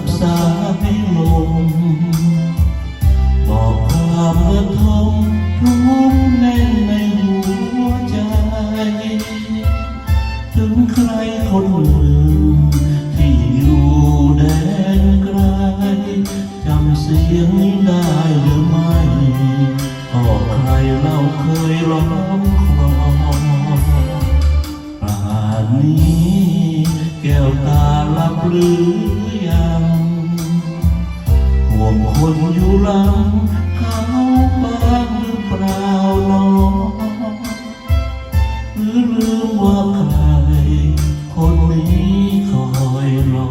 บสายลมบอกความเมื่อทมทุกแน่นในหัวใจ ถึงใครคนหนึ่งที่อยู่แดนไกลจำเสียงนี้ได้หรือไม่ก็ใครเล่าเคยร้องครวญป่านนี้ วตาลับหรือยังห่วงคนอยู่หลังเขาบ้างหรือเปล่าน้องหรือลืมว่าใคร คนนี้คอยรอ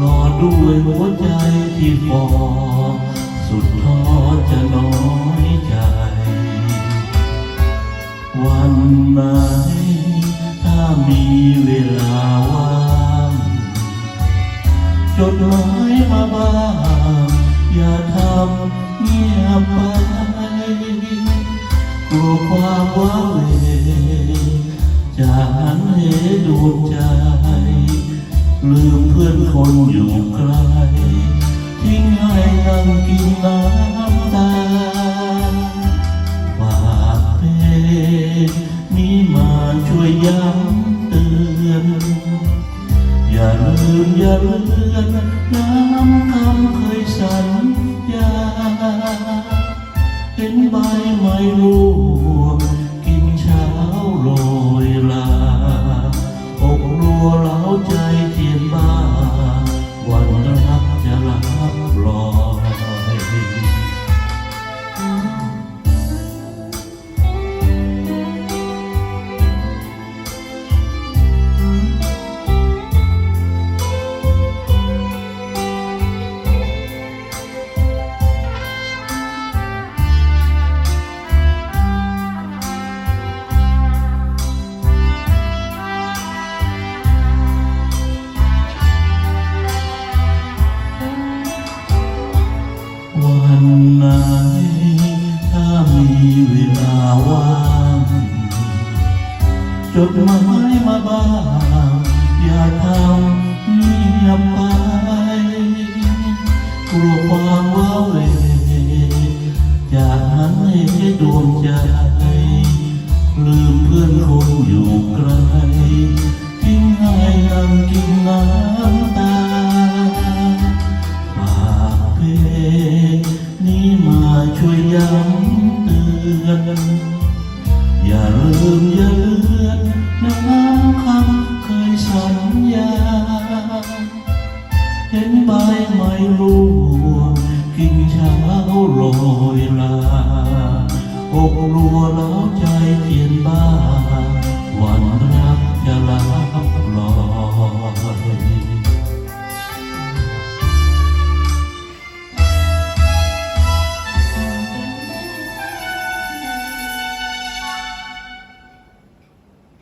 รอด้วยหัวใจที่ฟอสุดท้อจะน้อยใจ วันไหน มีเวลาว่างจดหมายมาบ้างอย่าทำเงียบไปกลัวความว้าเหวจะหันเหดวงใจ ลืมเพื่อนคนอยู่ไกลทิ้งให้นั่งกินน้ำตาฝากเพ นี้มาช่วยย้ำเตือน อย่าลืมอย่าเลือนน้ำคำ มีเวลาว่างจดมายมาบ้าง อย่าทำเงียบไปกลัวความว้าเวจะหันให้ดวงใจ ลืมเพื่อนคนอยู่ไกลทิ้งให้นั่งกินน้ำตาฝากเพลงนี้มาช่วยย้ำ ร่วงกินเช้าโรยลาอกรัวเล้าใจเทียนบ้าวันรักจะลา